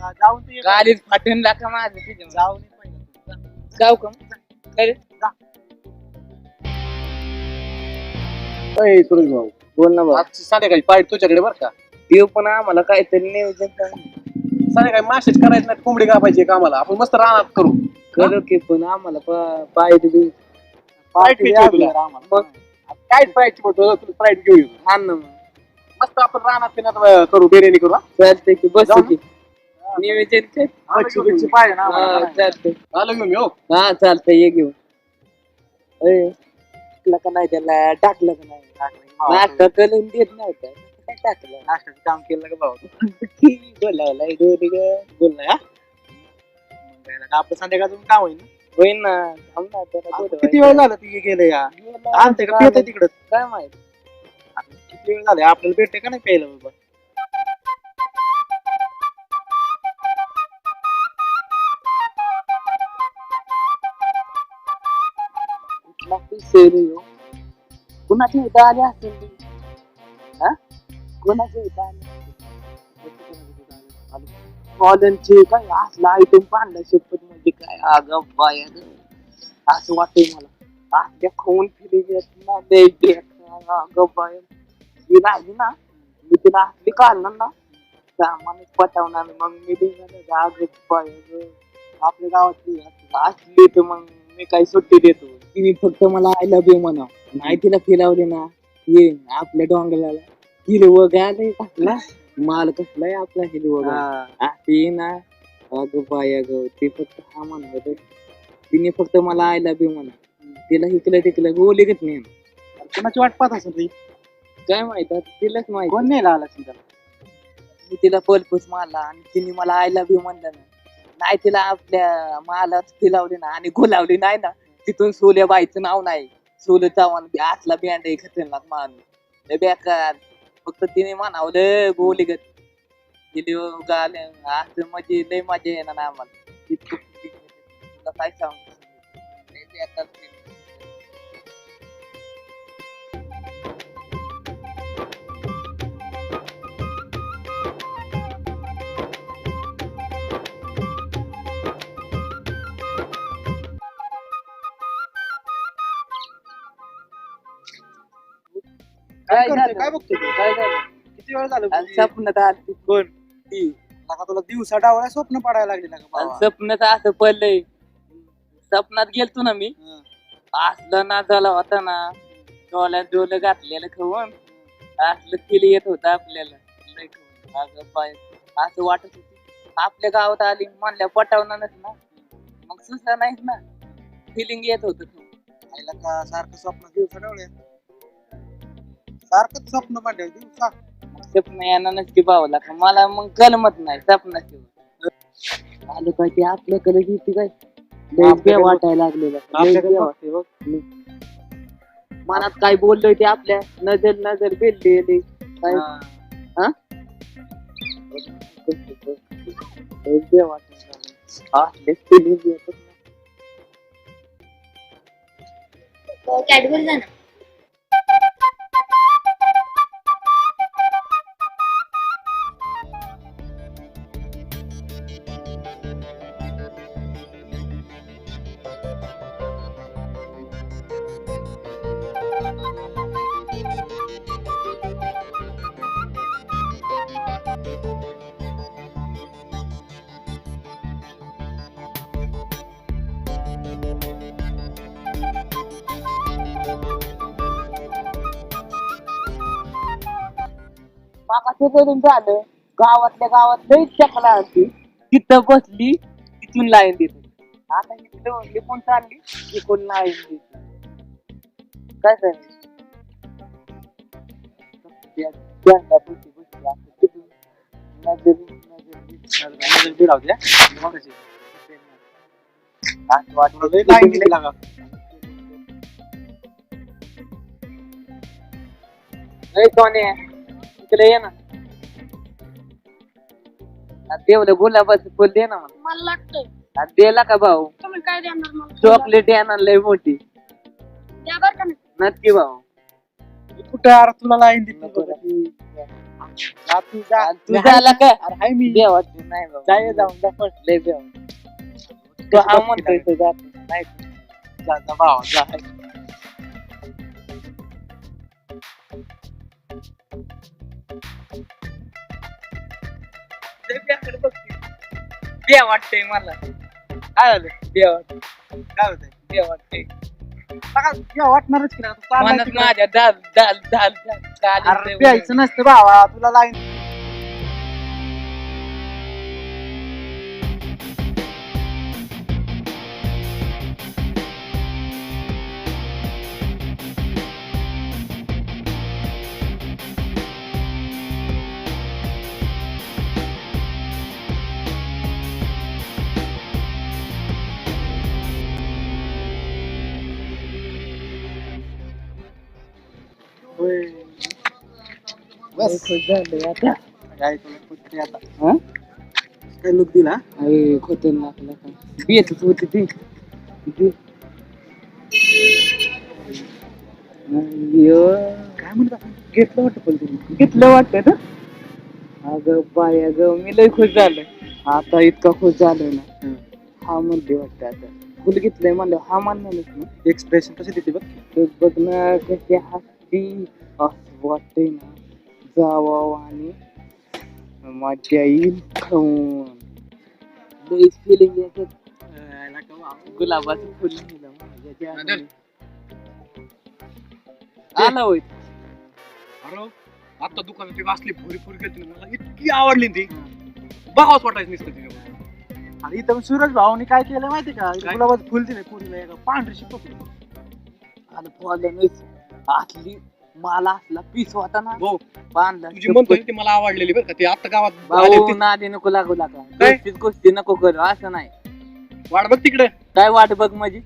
जाऊन ते कालीच फाटून लाका माझं तुझ्या जाऊन ये पहिलं. जाऊ का मग? अरे अय सुरेश भाऊ बोल ना भाऊ आज संध्याकाळी पाहिजे तुझ्याकडे बरं का देव पण आम्हाला काहीतरी नियोजन कर. संध्याकाळी मासेच करायचं नाही कोंबडी कापायची कामाला आपण मस्त रानात करू करू की पण आम्हाला पा- पाहिजे बी. Sprite तुला? मग काय स्प्राईटची बोलतो तुला स्प्राईट घेऊ येतो हा ना मग. मस्त आपण रानात पिण्यात अं, करू बिर्याणी करू हा? चालतंय की बस जाऊ की नियोजन कर. मच्छी बिच्छी पाहिजे ना हा, आम्हाला. चालतंय. आलो घेऊन येऊ? हा चालतंय ये घेऊन. अय, टाकलं का नाही त्याला? टाकलं का नाही? भाऊ, नाश्ता करून देत काय टाकलं? नाश्त्याचं काम केलं का भाऊ? बोलावलाय दोन्ही हा मग काय लगा, आपलं संध्याकाळचं काम होईल ना? होईन ना. थांब ना जरा आपण बोलवायचं. किती वेळ झाला ती गेलं या? आणते का? पित तिकडं? काय माहीत? किती वेळ झाला? आपल्याला भेटते का नाही प्यायला बाबा? कुठला पिसेल इथं आले असेल ते? हा कुणाच्या इथं आले कॉलनचे काय असला आयटम पाडला शपथ म्हणजे काय अगं बाया असं वाटतंय मला असल्या खाऊन फिरी ना लय बेकार, अगं बाया ही राहिली ना मी तिला असली काढणार ना सामान पटवणार मग मी तिला आग बाया ग. आपल्या गावातली असली तर मग मी काही सुट्टी देतो तिने फक्त मला आय लव्ह यू म्हणा नाही तिला फिरवले ना ये आपल्या डोंगराला. हिरवं गाल कसला माल कसलाय आपला हिरवं गाल ते ना. अगं बाय ग ते फक्त हा म्हणत. तिने फक्त मला आय लव्ह यू म्हणा तिला इकडं तिकडं बोलत नाही कोणाची वाट पाहत असेल रे काय माहीत तिलाच माहीत. कोण नाही आला असेल त्याला? मी तिला पलपूस मारला आणि तिने मला आय लव्ह यू म्हणलं ना. नाही तिला आपल्या माला फिलावली ना आणि गुलावली नाही ना. तिथून सोल्या बाईचं नाव नाही सोले चव्हाण असला बँड आहे खतरनाक मान लय बेकार फक्त तिने म्हणावलं गोली गत गेली गाल असं म्हणजे लय मजा येणार आम्हाला इतकं काय सांगू बेकार काय काय करतोय? झालं? काय बघतोय? तू? काय झालं? किती वेळ झालं? आणि स्वप्नात आली कोण? ती. तुला दिवसा डावळ्या स्वप्न पडायला लागले ना आणि बाबा स्वप्नात असं पडलंय. स्वप्नात गेलतो ना मी. हं. असलं ना झाला होता ना. डोळ्यात डोलं घातलेलं खाऊन. असलं फील येत होतं आपल्याला. लय खाऊन. अगं बाय असं वाटत होत. आपल्या गावात आली म्हणल्या पटावणारच ना. मग सुसा नाहीच ना. फिलिंग येत होत आईला का सारखं स्वप्न दिवसा डावळ्या सारखं स्वप्न दिवसा स्वप्न नसती बावला का मला मग कलमत नाही स्वप्नाशिवाय आलं काय ते आपल्याकडे किती काय? लय बे वाटायला लागलेलं. मनात काय बोललोय ते आपल्या? नजर नजर काय? हा. हा? बे वाटायला. हा. कॅडबरी ना मागाचं करून झालं गावातल्या गावात लई चकला होती तिथं बसली तिथून लाईन देत आता इथलं कोण चालली? तिकडून लाईन देत काय करायचं त्या- त्यांना बसली बसली असं तिथून नजर नजर नजर भिडावते. मग कशी? असं वाटलं तुला लय line दिली लागा. नाही सोने इकडे ये ना आ, तेवढं गुलाबाचं फुल दे ना मला लागतंय दिला का भाऊ तुम्ही काय देणार मला चॉकलेट येणार लय मोठी द्या बरं का नाही नक्की भाऊ कुठं यार तुला नको. जा तू झाला का? अरे हाय मी. नाही बाबा. जाऊन जा पण. लय बे वाटते. तो हा म्हणतोय तो जातो नाही. जा जा भावा जा. बे वाटतंय मला. काय झालं? बे वाटतंय काय होतंय? बे वाटतंय वाटणारच की रे, आता चाललाय मनात तिकडे. माझ्या दाल दाल दाल दाल काल अरे येतंय प्यायचं नसतं भावा तुला लाईन बस. खुश झालंय आता. काय तुला कुठे आता हा? काय लुक दिला? अरे खतरनाक लका बेतच होती ती. काय म्हणत घेतलं वाटतं पण तुम्ही घेतलं वाटतं ना? अगं बाय अगं मी लय खुश झालोय. आता इतका खुश झालोय ना. हा म्हणते वाटतं आता. फुल घेतलंय म्हणलं हा मानणारच ना. एक्सप्रेशन कशी देते बघ. बघ ना कशी हसती असं वाटतंय ना. जावावं आणि मजा येईल खाऊन. लईच फिलिंग येतात गुलाबाचं फुल नेलं माझ्या. आला होय. अरे आता दुकानात ती वाचली फुरी फुरी गेली मला इतकी आवडली ती. बघावंच वाटायचं नुसतं तिच्यावर. आणि इथं सूरज भाऊनी काय केलं माहिती का? काय? गुलाबाचं फुल दिले पुरीला एका पांढरी शिपकली आणि फॉलोनच आतली मला असला पीस होता ना. भाऊ बांधला तुझी म्हणतोय ती मला आवडलेली बरं का ती आता गावात आली भाऊ नादी नको लागू लागा काय? गोष्टीच गोष्टी नको करू असं नाही. वाट बघ तिकडे. काय वाट बघ माझी?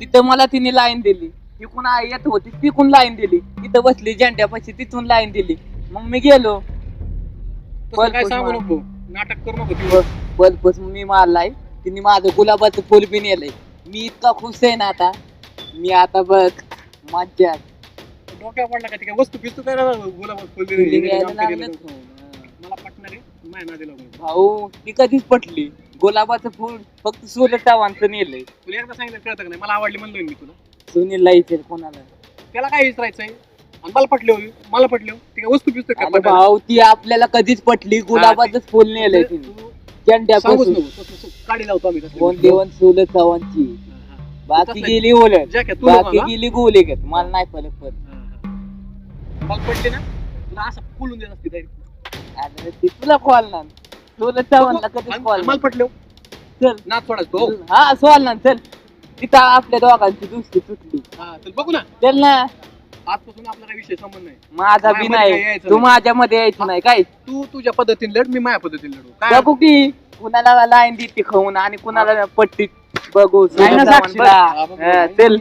तिथं मला तिने लाईन दिली. तिकून आई येत होती तिकून लाईन दिली. तिथं बसली झेंड्यापाशी तिथून लाईन दिली. मग मी गेलो. तसं काय बरं, सांगू बरं. नको नाटक करू नको ती बल्बस मी मारलाय. तिने माझं गुलाबाचं फुल बी नेलंय. मी इतका खुश आहे ना आता. मी आता बघ मज्जा. डोक्यावर पडला का? ती काय वस्तू काय गुलाब. मला पटणार आहे माय नादी लागून भाऊ ती कधीच पटली. गुलाबाचं फुल फक्त चव्हाणचं नेलंय. तुला एकदा सांगितलं कळतं का नाही? मला आवडली म्हणलोय मी तुला. सुनील इथे कोणाला? त्याला काय विचारायचंय आणि मला पटले होई मला पटले. ती काय वस्तू काय अरे पटायला? भाऊ ती आपल्याला कधीच पटली. गुलाबाचं फुल नेलंय तिने. तू सांगूच झेंड्यापासून नको तू- तू- तू काढी लावतो आम्ही. कोण देवन सोलर चव्हाणची हा, हा. बाकी तसलं- गेली ओलट जॅकेट तू बाकी ना? गेली गोले घेत मला नाही फरक पडत. मला पटले ना? तुला असं देत असते direct. अरे ती तुला कॉल ना सोलर चव्हाणला कधीच आणि- कॉल मला पटले. चल. सोडायचं तो. हा सोल ना चल. तिथं आपल्या दोघांची दुसरी तुटली हा चल बघू ना. चल ना. आजपासून आपला काही विषय संबंध नाही. माझा बी नाही. तू. माझ्या मध्ये यायचं नाही. काय? तू तुझ्या पद्धतीने लढ मी माझ्या पद्धतीने लढू. काय? बघू की कुणाला लाईन देते खाऊन आणि कुणाला पट्टी बघू. ना चल.